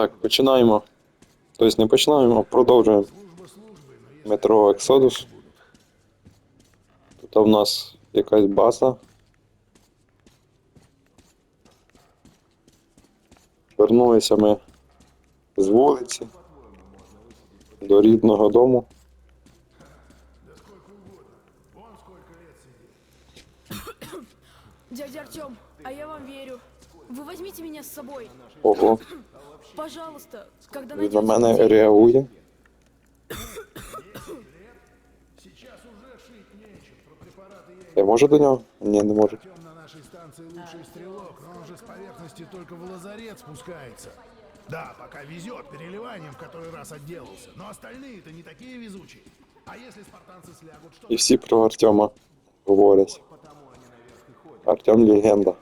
Так, починаємо. Тобто не починаємо, а продовжуємо. Метро Exodus. Тут у нас якась база. Вернулися ми з вулиці до рідного дому. Дядя Артем, а я вам верю. Вы возьмите меня с собой. Ого, Пожалуйста, когда він на найдете мене детей. реагує. Я можу до нього? Ні, не можу. Артем на нашей станции лучший стрелок, но он же с поверхности только в лазарет спускается. Да, пока везет переливанием, в который раз отделался. Но остальные-то не такие везучие. А если спартанцы слягут, что І всі про Артема говорять. Артем легенда.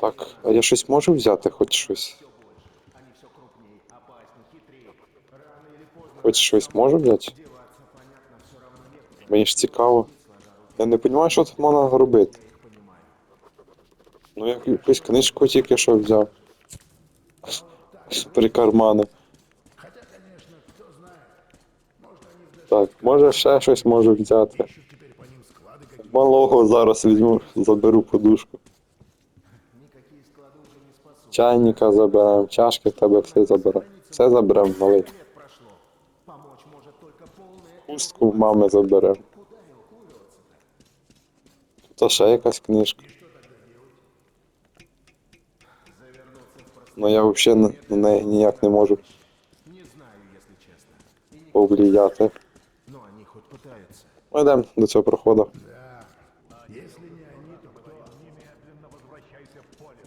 Так, а я щось можу взяти, хоч щось? Хоч щось можу взяти? Мені ж цікаво. Я не розумію, що тут можна робити. Ну, якусь книжку тільки що взяв. При кармани. Так, може ще щось можу взяти. Малого зараз візьму, заберу подушку. Чайника заберемо, чашки в тебе все заберемо. Все заберемо, малий. Хустку в мами заберемо. Тут ще якась книжка. Ну я взагалі на, на неї ніяк не можу повлияти. Ну. Ми йдемо до цього проходу. Если не они, то кто? Немедленно возвращайся в поле.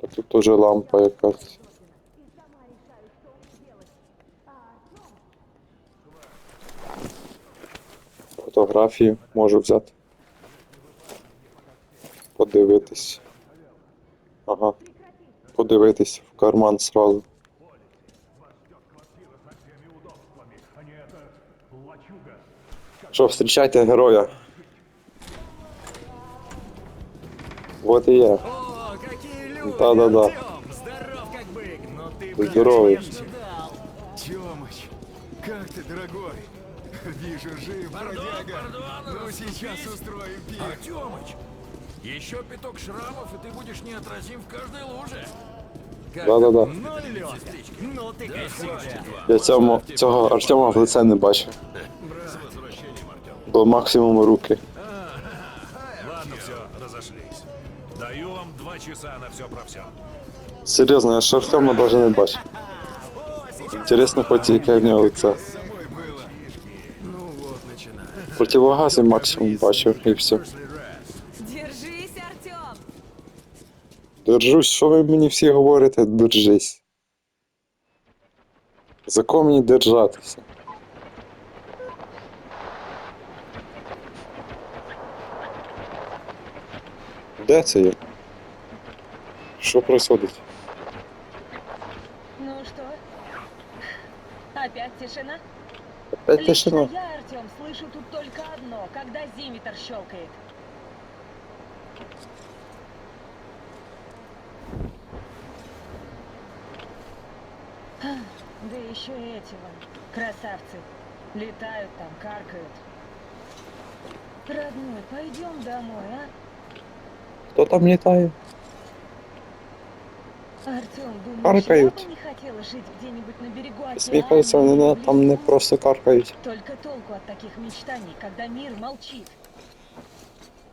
Так тут теж лампа якась. Фотографії можу взяти. Подивитись. Ага. Подивитись в карман сразу. Що, встрічайте героя. Вот і є. О, какие люди! Да-да-да. Артём, Здоров как бык, но ты, блядь, Здоровый. не ожидал. Тёмыч, как ты, дорогой? Вижу, жив, бродяга. Ну, сейчас устроим пир. Артёмыч, еще пяток шрамов, и ты будешь неотразим в каждой луже. Да-да-да. Ну, Лёха, ну ты косичка. Я цьому, цього Артема в лице не бачив. До максимуму руки. Даю вам два часа на все про все. Серйозно, я ж Артема навіть не бачив. Інтересно, хоч яке в нього лице. Ну вот, начинаем. Противогази максимум бачив і все. Держись, Артем! Держусь, що ви мені всі говорите, держись. За кого мені держатися? Де це є? Що происходить? Ну что? Опять тишина? Опять тишина? Лично я, Артем, слышу тут только одно, когда зиметр щелкает. Да еще и эти вон, красавцы. Летают там, каркают. Родной, пойдем домой, а? Хто там літає? Артем, думаешь, Каркают. я бы не хотела жить где-нибудь на берегу океана? Мені кажеться, вони или на- в там не лесу? просто каркають. Только толку от таких мечтаний, когда мир молчит.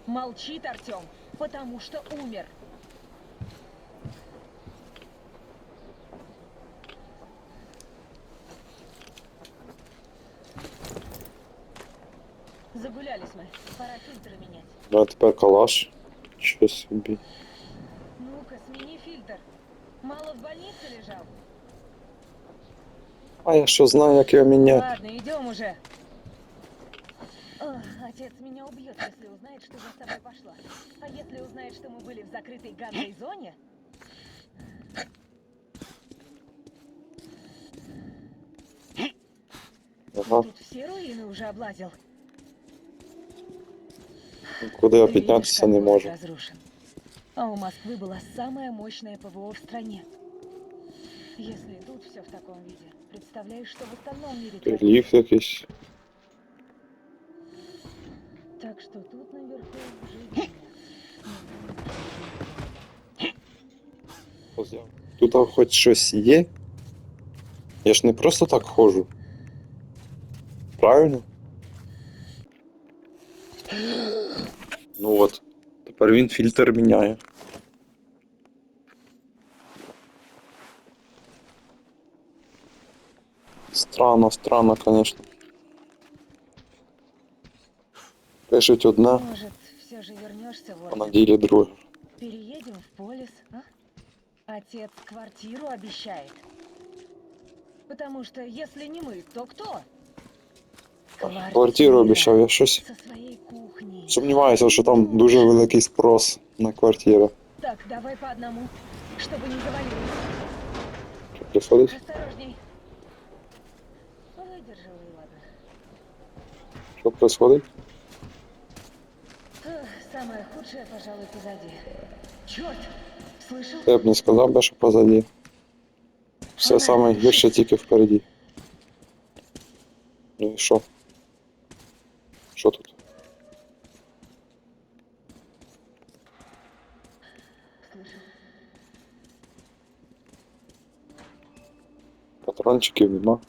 Молчит Артем, потому что умер. Загулялись мы. Пора фильтры менять. Ну а тепер калаш. Що собі. Ну-ка, смени фильтр. Мало в больнице лежал? А я що знаю, як його міняти. Ладно, идем уже. Ох, отец меня убьет, если узнает, что я с тобой пошла. А если узнает, что мы были в закрытой ганной зоне? Ага. Тут все руины уже облазил. Куди я Видишь, піднятися как не город можу. Разрушен. А у Москвы была самая мощная ПВО в стране. Если тут все в таком виде, представляешь, что в остальном мире творится? Ліфт якийсь. Так что тут наверху жить нет. Тут хоч щось є? Я ж не просто так ходжу. Правильно? Тепер він фільтр міняє. Странно, странно, конечно. Пишуть одне, Может, все же вернешься в а на Орден? ділі друге. Переедем в полис, а? Отец квартиру обещает. Потому что если не мы, то кто? Квартиру обіцяв, я щось Со своей кухней. сумніваюся, що там дуже великий спрос на квартиру. Так, давай по одному, чтобы не завалилось. Що приходить? Осторожней. Выдержала и ладно. Що происходить? Эх, Самое худшее, пожалуй, позади. Черт! Слышал? Я б не сказав би, що позаді. Все саме гірше тільки впереді. Ну і що? барабанчиків нема.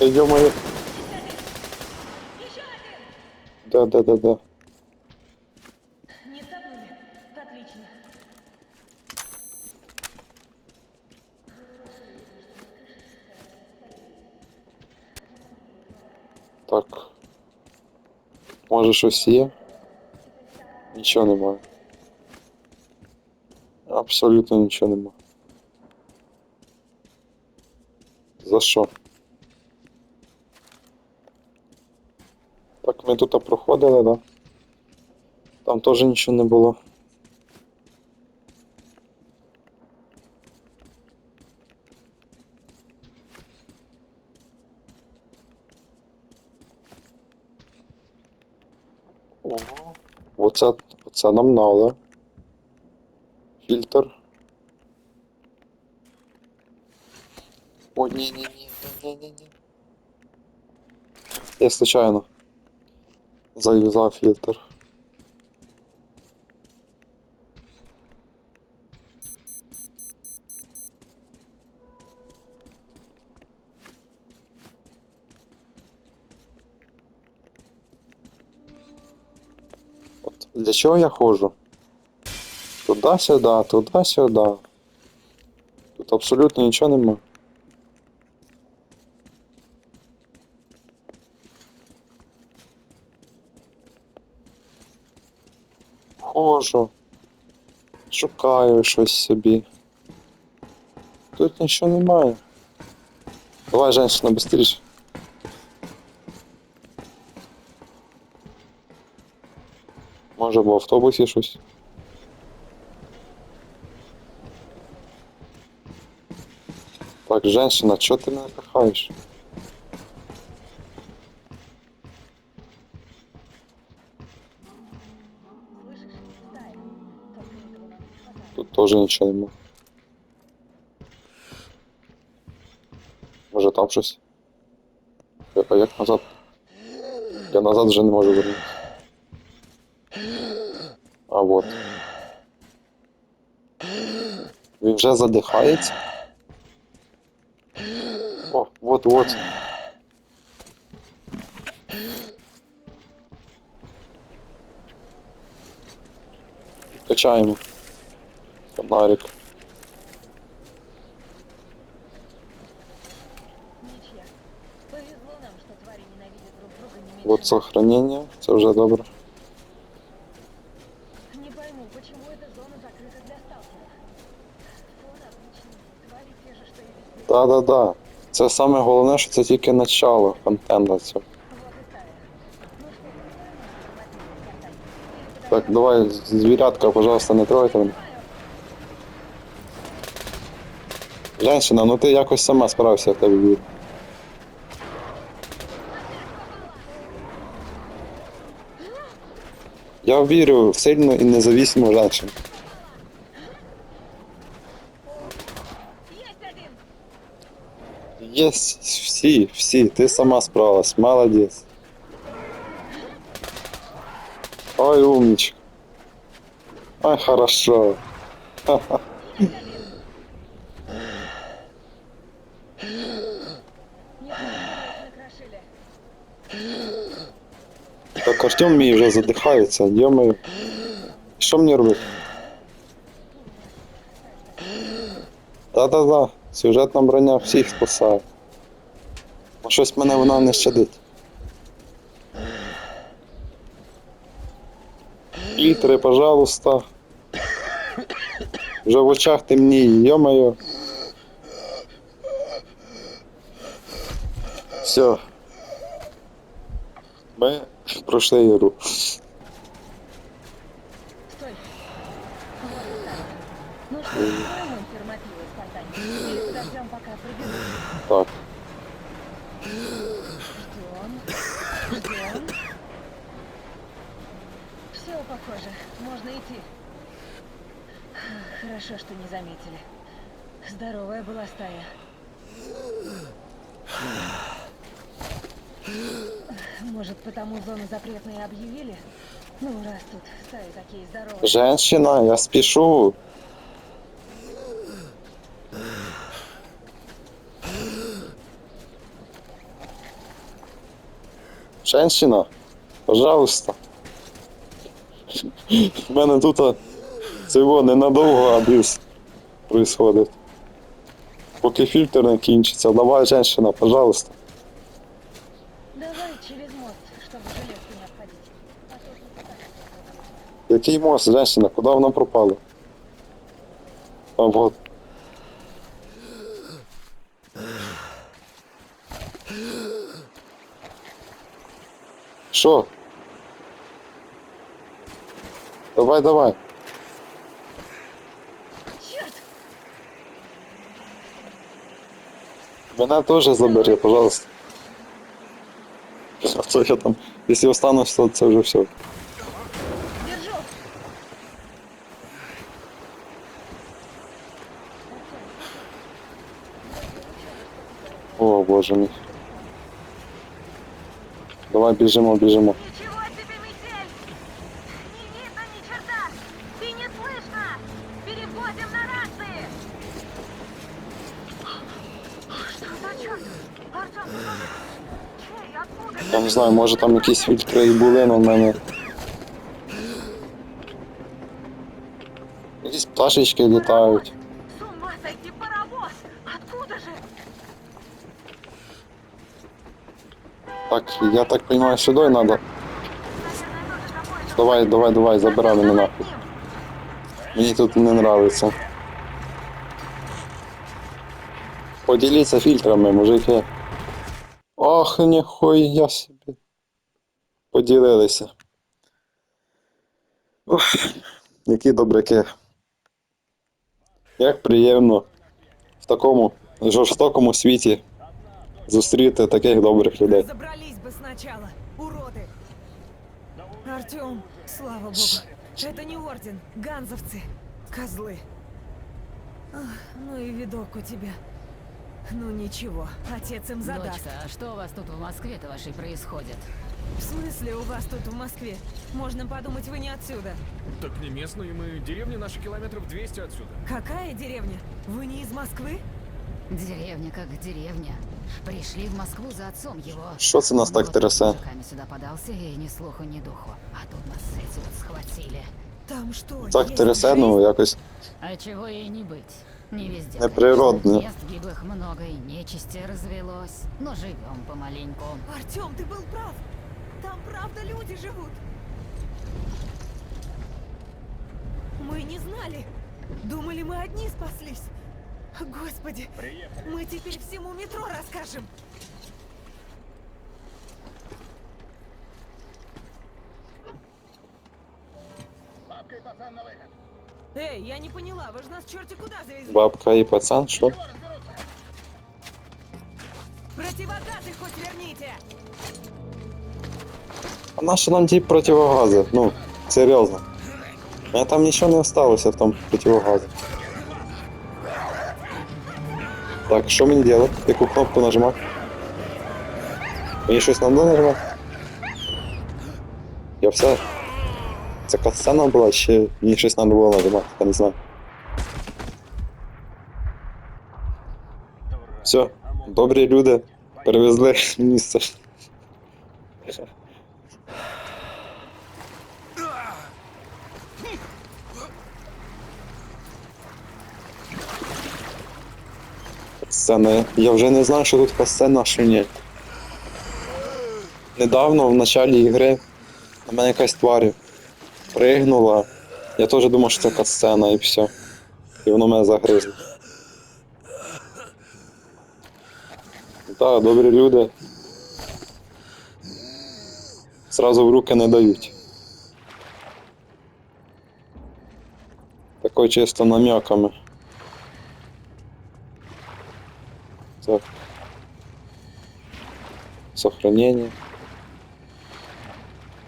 -мо! Да, да, да, да. Так. Може щось є? Нічого немає. Абсолютно нічого немає. За що? Так, ми тут проходили, да? Там теж нічого не було. О, оце, оце нам надо. Фільтр. О, ні, ні, ні, ні, ні, ні. Я случайно зав'язав фільтр. для чого я ходжу? Туди-сюди, туди-сюди. Тут абсолютно нічого нема. Ходжу. Шукаю щось собі. Тут нічого немає. Давай, женщина, быстріше. Може, в автобусі щось. Так, женщина, чого ти мене пихаєш? Слышишь? Стая. Только этого нам не хватает. Тут теж нічого нема. Може там щось? Е, А як назад? Я назад вже не можу вернутися. А вот. Він вже задихається. О, вот, вот. Качаємо. Фонарик. Ничья. Повезло нам, что твари ненавидят друг друга не меньше. Вот сохранення, це вже добре. Да-да-да. Це саме головне, що це тільки начало контента цього. Так, давай, звірятка, пожалуйста, не трогайте мене. Женщина, ну ти якось сама справився в тебе вірю. Я вірю в сильну і независиму женщину. Є всі, всі, ти сама справилась, молодець. Ой, умничка. Ой, хорошо. Нет, накрошили. Так Артем мій вже задихається, йомаю. Що мені робити? Та-та-та, Сюжетна броня всіх спасає. А щось мене вона не щадить. Фільтри, пожалуйста. Вже в очах темніє, йомаю. Все. Ми пройшли ігру. Стой. Ну что, устроим информативы, спартанец? Или подождем, пока приберут? Так. Ждем. Ждем. Все похоже. Можно идти. Хорошо, что не заметили. Здоровая была стая. Может, потому зону запретной объявили? Ну, раз тут стаи такие здоровые. Женщина, я спішу. Женщина, пожалуйста. У мене тут цього ненадовго аб'юз происходить. Поки фільтр не кінчиться, давай, женщина, пожалуйста. Давай через мост, чтобы железку не обходить. А то тут и так Який мост, женщина, куди вона пропала? А вот. Що? Давай, давай. Мене теж забери, пожалуйста. А то я там, якщо останусь, то це вже все. Держу! О, боже мій. Давай біжимо, біжимо. Ничего себе, метель! Не видно ни черта! И не слышно! Переходим на рации! Что за черт? Артем, ты тоже? Чей, откуда? Я не знаю, може там якісь фільтри і були, але в мене. Якісь пташечки літають. Так, я так понимаю, сюди треба. Давай, давай, давай, забирай мене нахуй. Мені тут не нравиться. Поділіться фільтрами, мужики. Ох, ніхуя собі. Поділилися. Ух, які добряки. Як приємно в такому жорстокому світі зустріти таких добрих людей. Забрались бы сначала, уроды. Артем, слава богу. Это не орден, ганзовцы. Козлы. Ах, ну и видок у тебя. Ну ничего, отец им задаст. Дочка, а что у вас тут в Москве-то вашей происходит? В смысле у вас тут в Москве? Можно подумать, вы не отсюда. Так не местные мы, деревня наши километров 200 отсюда. Какая деревня? Вы не из Москвы? Деревня как деревня. Пришли в Москву за отцом его. Що це нас так Вот трясе? мужиками сюда подался и ни слуху, ни духу. А тут нас эти вот схватили. Там что, Так есть трясе, ну жизнь? якось. А чего ей не быть? Не везде. Неприродно. конечно, Мест гиблых много и нечисти развелось. Но живем помаленьку. Артем, ты был прав. Там правда люди живут. Мы не знали. Думали, мы одни спаслись. Господи, мы теперь всему метро расскажем. Эй, я не поняла, вы же нас черти куда завезли? Бабка і пацан, що? Противогазы хоть верните! А наші нам ті противогази? Ну, серйозно. У мене там нічого не осталося в тому противогазі. Так, що мені делать? Яку кнопку нажимати? Мені щось треба нажимати? Я все. Це катсцена була, чи мені щось треба було нажимати, я не знаю. Все, добрі люди перевезли місце. Сцена. Я вже не знаю, що тут касцена, а що ні. Недавно в началі ігри на мене якась тварь пригнула. Я теж думав, що це касцена і все. І воно мене загризло. Так, добрі люди. Зразу в руки не дають. Такой чисто намеками. Так. Сохранение.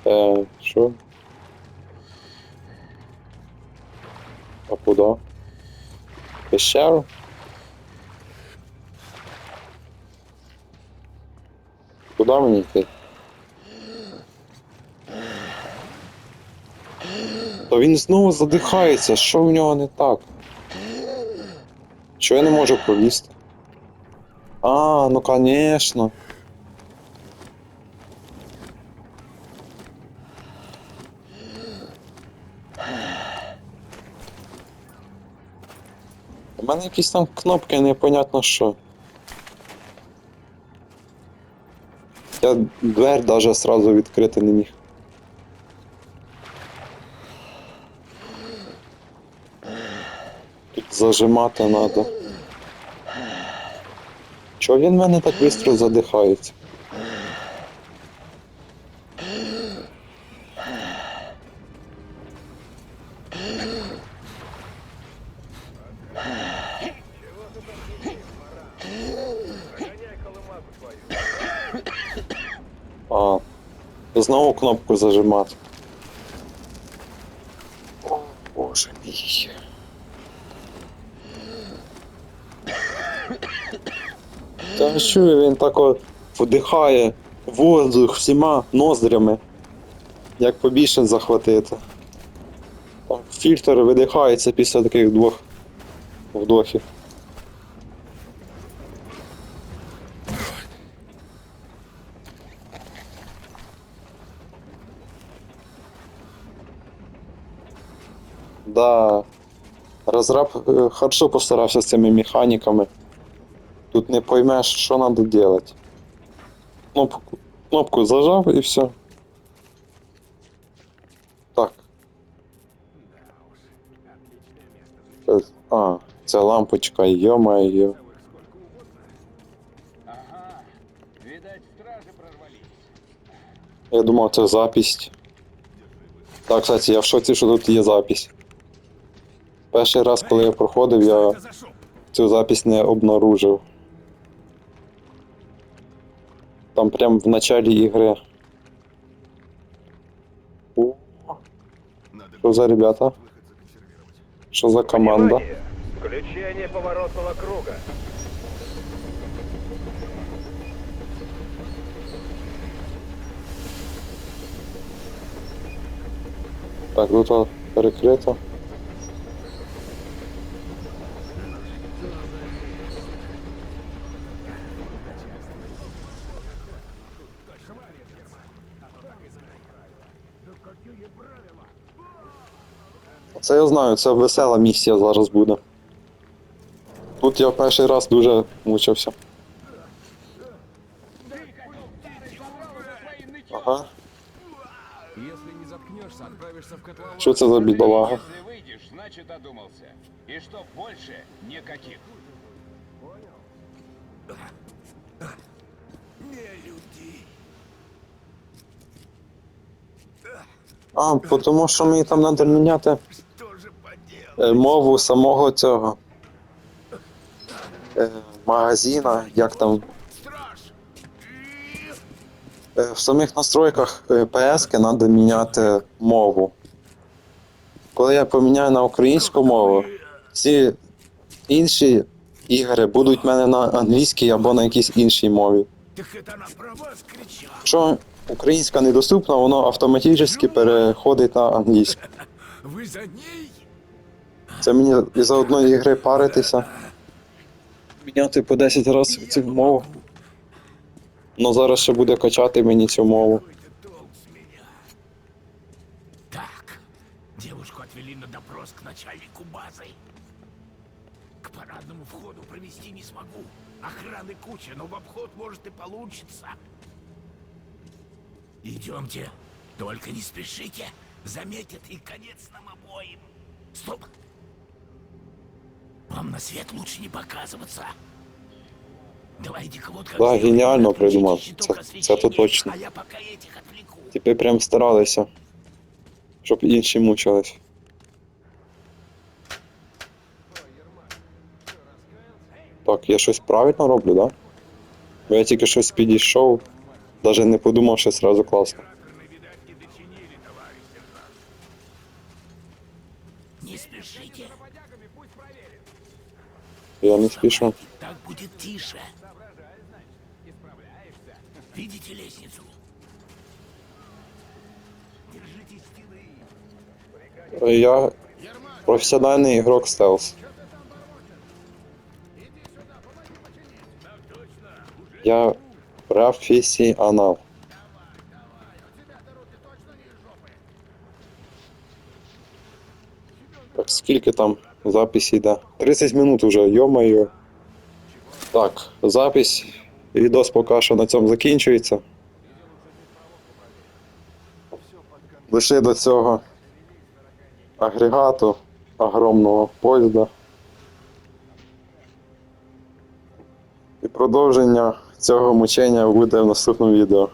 Э, что? А куда? Пещеру? Куда мені йти? Та він знову задихається, що в нього не так? Чого я не можу пролізти? А, ну конечно. У мене якісь там кнопки, непонятно що. Я дверь даже сразу відкрити не міг. Тут зажимати треба. Чого він мене так швидко задихається? А, знову кнопку зажимати. Та що він так вдихає воздух всіма ноздрями. Як побільше захватити. Там фільтр видихається після таких двох вдохів. Да. Розраб е, хорошо постарався з цими механіками. Тут не поймеш, що треба делать. Кнопку, кнопку зажав і все. Так. А, ця лампочка, йо-моє. Я думав, це запись. Так, кстати, я в шоці, що тут є запись. Перший раз, коли я проходив, я цю запись не обнаружив. Там прям в началі ігри. О, Що за ребята? Що за команда? Включение поворотного круга. Так, тут о, Це я знаю, це весела місія зараз буде. Тут я перший раз дуже мучився. Ага. Если не за бідолага? Если выйдешь, значит одумался. И что больше никаких. А, тому що мені там треба міняти мову самого цього е, магазина, як там. Е, В самих настройках е, PS треба міняти мову. Коли я поміняю на українську мову, всі інші ігри будуть в мене на англійській або на якійсь іншій мові. Якщо українська недоступна, воно автоматично переходить на англійську. Вы за ней? Це мені із-за одної ігри паритися. Міняти по 10 разів цю мову. Ну зараз ще буде качати мені цю мову. Какой-то толк с меня. Так, девушку отвели на допрос к начальнику базы. К парадному входу провести не смогу. Охраны куча, но в обход может и получится. Идемте. Только не спешите. Заметят и конец нам обоим. Стоп. Вам на свет лучше не показываться. Давайте-ка вот как Да, гениально придумал. Це- то точно. Типи прям старалися, щоб інші мучились. Так, я щось правильно роблю, да? Бо я тільки щось підійшов, навіть не подумав, що сразу класно. Я не спішу. Так будет тише. Видите лестницу? Держите стены. Я професіональний ігрок стелс. Я професіонал. Скільки там запись йде? 30 минут уже, йо-моє. Так, запись. Відос поки що на цьому закінчується. Лише до цього агрегату огромного поїзда. І продовження цього мучення буде в наступному відео.